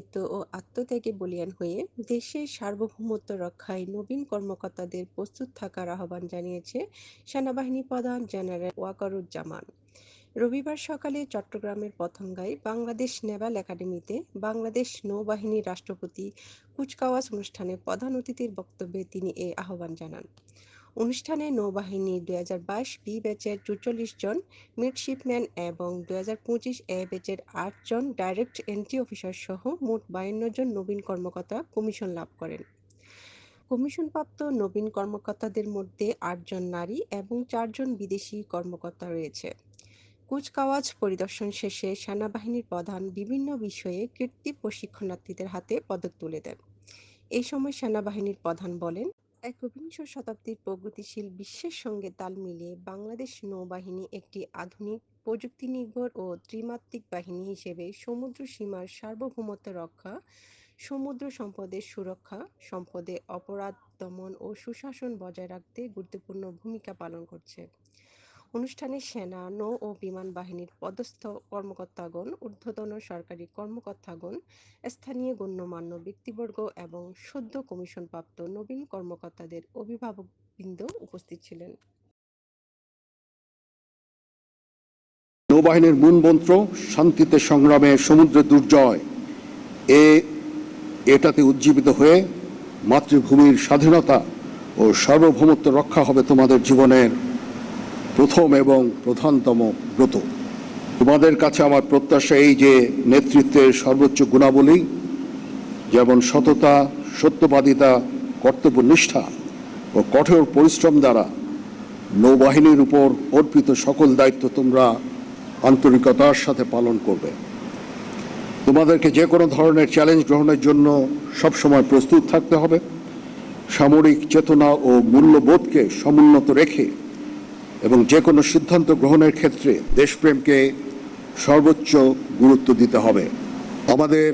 নেতৃত্ব ও আত্মত্যাগে বলীয়ান হয়ে দেশের সার্বভৌমত্ব রক্ষায় নবীন কর্মকর্তাদের প্রস্তুত থাকার আহ্বান জানিয়েছে সেনাবাহিনী প্রধান জেনারেল ওয়াকারুজ্জামান। রবিবার সকালে চট্টগ্রামের পথঙ্গায় বাংলাদেশ নেভাল একাডেমিতে বাংলাদেশ নৌবাহিনীর রাষ্ট্রপতি কুচকাওয়াজ অনুষ্ঠানে প্রধান অতিথির বক্তব্যে তিনি এ আহ্বান জানান। অনুষ্ঠানে নৌবাহিনীর দুই হাজার বাইশ বি ব্যাচের চুচল্লিশ জন মিডশিপম্যান এবং দুই হাজার পঁচিশ এ ব্যাচের আট জন ডাইরেক্ট এন্ট্রি অফিসার সহ মোট বায়ান্ন জন নবীন কর্মকর্তা কমিশন লাভ করেন। কমিশনপ্রাপ্ত নবীন কর্মকর্তাদের মধ্যে আটজন নারী এবং চারজন বিদেশি কর্মকর্তা রয়েছে। কুচকাওয়াজ পরিদর্শন শেষে সেনাবাহিনীর প্রধান বিভিন্ন বিষয়ে কীর্তি প্রশিক্ষণার্থীদের হাতে পদক তুলে দেন। এই সময় সেনাবাহিনীর প্রধান বলেন একবিংশ শতাব্দীর প্রগতিশীল বিশ্বের সঙ্গে তাল মিলিয়ে বাংলাদেশ নৌবাহিনী একটি আধুনিক প্রযুক্তি নির্ভর ও ত্রিমাত্রিক বাহিনী হিসেবে সমুদ্র সীমার সার্বভৌমত্ব রক্ষা, সমুদ্র সম্পদের সুরক্ষা, সম্পদে অপরাধ দমন ও সুশাসন বজায় রাখতে গুরুত্বপূর্ণ ভূমিকা পালন করছে। অনুষ্ঠানে সেনা, নৌ ও বিমান বাহিনীর পদস্থ কর্মকর্তাগণ, ঊর্ধ্বতন সরকারি কর্মকর্তাগণ, স্থানীয় গণ্যমান্য ব্যক্তিবর্গ এবং সদ্য কমিশনপ্রাপ্ত নবীন কর্মকর্তাদের অভিভাবকবৃন্দ উপস্থিত ছিলেন। নৌবাহিনীর মূল মন্ত্র, শান্তিতে সংগ্রামে সমুদ্রে দুর্জয়। এ, এটাতে উজ্জীবিত হয়ে মাতৃভূমির স্বাধীনতা ও সার্বভৌমত্ব রক্ষা হবে তোমাদের জীবনের প্রথম এবং প্রধানতম ব্রত। তোমাদের কাছে আমার প্রত্যাশা এই যে নেতৃত্বের সর্বোচ্চ গুণাবলী, যেমন সততা, সত্যবাদিতা কর্তব্যনিষ্ঠা ও কঠোর পরিশ্রম দ্বারা নৌবাহিনীর উপর অর্পিত সকল দায়িত্ব তোমরা আন্তরিকতার সাথে পালন করবে। তোমাদেরকে যে কোনো ধরনের চ্যালেঞ্জ গ্রহণের জন্য সবসময় প্রস্তুত থাকতে হবে। সামরিক চেতনা ও মূল্যবোধকে সমুন্নত রেখে এবং যে কোনো সিদ্ধান্ত গ্রহণের ক্ষেত্রে দেশপ্রেমকে সর্বোচ্চ গুরুত্ব দিতে হবে। আমাদের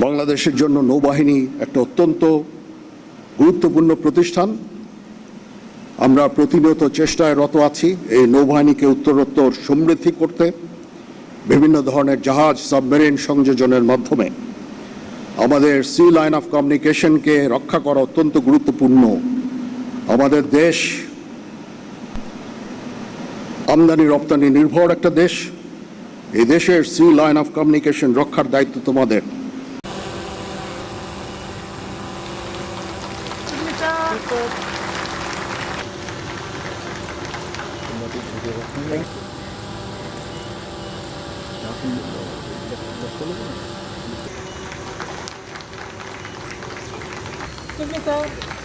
বাংলাদেশের জন্য নৌবাহিনী একটা অত্যন্ত গুরুত্বপূর্ণ প্রতিষ্ঠান। আমরা প্রতিনিয়ত চেষ্টায় রত আছি এই নৌবাহিনীকে উত্তরোত্তর সমৃদ্ধি করতে, বিভিন্ন ধরনের জাহাজ, সাবমেরিন সংযোজনের মাধ্যমে। আমাদের সি লাইন অফ কমিউনিকেশনকে রক্ষা করা অত্যন্ত গুরুত্বপূর্ণ। আমাদের দেশ আমদানি, রপ্তানি নির্ভর একটা দেশ। এই দেশের সি লাইন অফ কমিউনিকেশন রক্ষার দায়িত্ব তোমাদের। Naval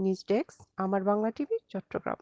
নিউজ ডেস্ক আমার বাংলা টিভি চট্টগ্রাম।